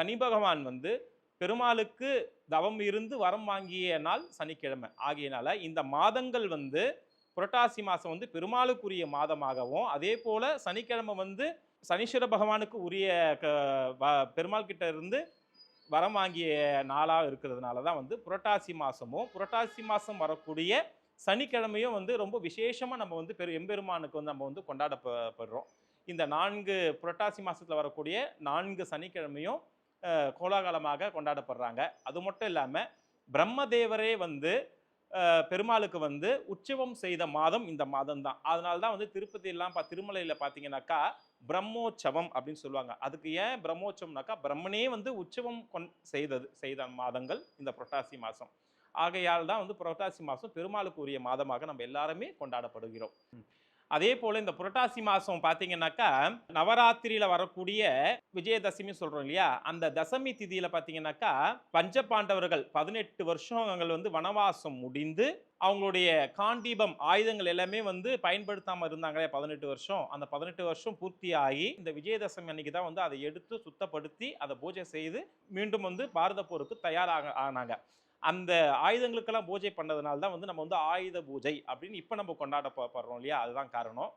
சனி பகவான் வந்து பெருமாளுக்கு தவம் இருந்து வரம் வாங்கிய நாள் சனிக்கிழமை. ஆகியனால இந்த மாதங்கள் வந்து புரட்டாசி மாதம் வந்து பெருமாளுக்குரிய மாதமாகவும் அதே போல் சனிக்கிழமை வந்து சனீஸ்வர பகவானுக்கு உரிய க வ- பெருமாள் கிட்ட இருந்து வரம் வாங்கிய நாளாக இருக்கிறதுனால தான் வந்து புரட்டாசி மாதமும் புரட்டாசி மாதம் வரக்கூடிய சனிக்கிழமையும் வந்து ரொம்ப விசேஷமாக நம்ம வந்து பெரு எம்பெருமானுக்கு வந்து நம்ம வந்து கொண்டாடப்படுறோம் இந்த நான்கு புரட்டாசி மாதத்தில் வரக்கூடிய நான்கு சனிக்கிழமையும் கோலாகலமாக கொண்டாடப்படுறாங்க. அது மட்டும் இல்லாமல் பிரம்மதேவரே வந்து பெருமாளுக்கு வந்து உற்சவம் செய்த மாதம் இந்த மாதம் தான் அதனால தான் வந்து திருப்பதியெல்லாம் பா திருமலையில் பார்த்தீங்கன்னாக்கா பிரம்மோற்சவம் அப்படின்னு சொல்லுவாங்க. அதுக்கு ஏன் பிரம்மோற்சவம்னாக்கா பிரம்மனே வந்து உற்சவம் கொண் செய்தது செய்த மாதங்கள் இந்த புரட்டாசி மாதம். ஆகையால் தான் வந்து புரட்டாசி மாதம் பெருமாளுக்கு உரிய மாதமாக நம்ம எல்லாருமே கொண்டாடப்படுகிறோம். அதே போல் இந்த புரட்டாசி மாதம் பார்த்தீங்கன்னாக்கா நவராத்திரியில் வரக்கூடிய விஜயதசமி சொல்கிறோம் இல்லையா? அந்த தசமி திதியில் பார்த்தீங்கன்னாக்கா பஞ்சபாண்டவர்கள் பதினெட்டு வருஷங்கள் வந்து வனவாசம் முடிந்து அவங்களுடைய காண்டீபம் ஆயுதங்கள் எல்லாமே வந்து பயன்படுத்தாமல் இருந்தாங்களே பதினெட்டு வருஷம். அந்த பதினெட்டு வருஷம் பூர்த்தி ஆகி இந்த விஜயதசமி அன்னைக்கு தான் வந்து அதை எடுத்து சுத்தப்படுத்தி அதை பூஜை செய்து மீண்டும் வந்து பாரத போருக்கு தயாராக ஆனாங்க. அந்த ஆயுதங்களுக்கெல்லாம் பூஜை பண்ணதுனால தான் வந்து நம்ம வந்து ஆயுத பூஜை அப்படின்னு இப்போ நம்ம கொண்டாட இல்லையா? அதுதான் காரணம்.